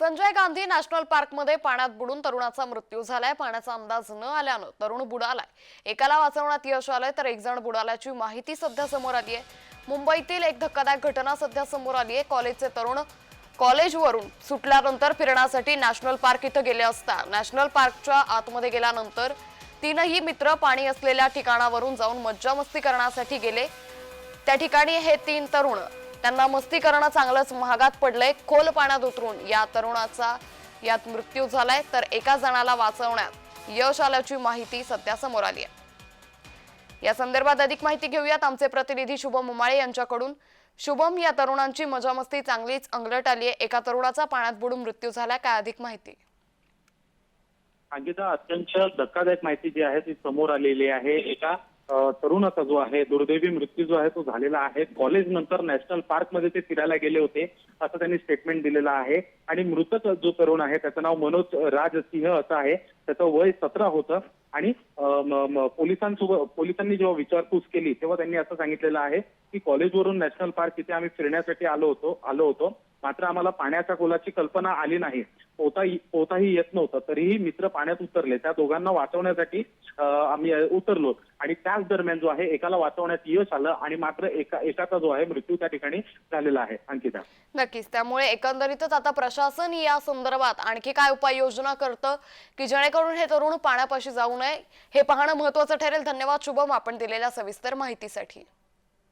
Sanjay Gandhi national पार्कमध्ये पाण्यात बुडून तरुणाचा मृत्यू झालाय. पाण्याचा अंदाज न आल्यानं तरुण बुडालाय. एकाला वाचवण्यात यश आलंय तर एक जण बुडाल्याची माहिती सध्या समोर आली आहे मुंबईतील एक धक्कादायक घटना सध्या समोर आली आहे कॉलेजचे तरुण कॉलेजवरून सुटल्यानंतर फिरण्यासाठी नॅशनल पार्क इथं गेले असता नॅशनल पार्कच्या आतमध्ये गेल्यानंतर तीनही मित्र पाणी असलेल्या ठिकाणावरून जाऊन मज्जा मस्ती करण्यासाठी गेले. त्या ठिकाणी हे तीन तरुण त्यांना मस्ती करणं चांगलंच महागात पडलंय. खोल पाण्यात उतरून या तरुणाचा यात मृत्यू झालाय. तर एका जणाला वाचवण्यात यश आल्याची माहिती सध्या समोर आली आहे. या संदर्भात अधिक माहिती घेऊयात. आमचे प्रतिनिधी शुभम उमाळे यांच्याकडून. शुभम या तरुणांची मजा मस्ती चांगलीच अंगलट आली आहे. एका तरुणाचा पाण्यात बुडून मृत्यू झाला. काय अधिक माहिती? अंकिता अत्यंत धक्कादायक माहिती जी आहे ती समोर आलेली आहे. एका तरुणाचा जो आहे दुर्दैवी मृत्यू जो आहे तो झालेला आहे. कॉलेज नंतर नॅशनल पार्कमध्ये ते फिरायला गेले होते असं त्यांनी स्टेटमेंट दिलेलं आहे. आणि मृतक जो तरुण आहे त्याचं नाव मनोज राज सिंह असं आहे. त्याचं वय सतरा होतं. आणि पोलिसांसोबत पोलिसांनी जेव्हा विचारपूस केली तेव्हा त्यांनी असं सांगितलेलं आहे की कॉलेजवरून नॅशनल पार्क इथे आम्ही फिरण्यासाठी आलो होतो आलो होतो. मात्र आम्हाला पाण्याच्या खोलाची कल्पना आली नाही. पोहताही पोताही येत नव्हतं. तरीही मित्र पाण्यात उतरले. त्या दोघांना वाचवण्यासाठी आम्ही उतरलो. आणि त्याच दरम्यान जो आहे एकाला वाचवण्यात यश आलं आणि मात्र एका एकाचा जो आहे मृत्यू त्या ठिकाणी झालेला आहे. अंकिता. नक्कीच. त्यामुळे एकंदरीतच आता प्रशासन या संदर्भात आणखी काय उपाययोजना करतं की जेणेकरून हे तरुण पाण्यापाशी जाऊ नये? हे पाहणं महत्वाचं ठरेल. धन्यवाद. शुभम आपण दिलेल्या सविस्तर माहितीसाठी.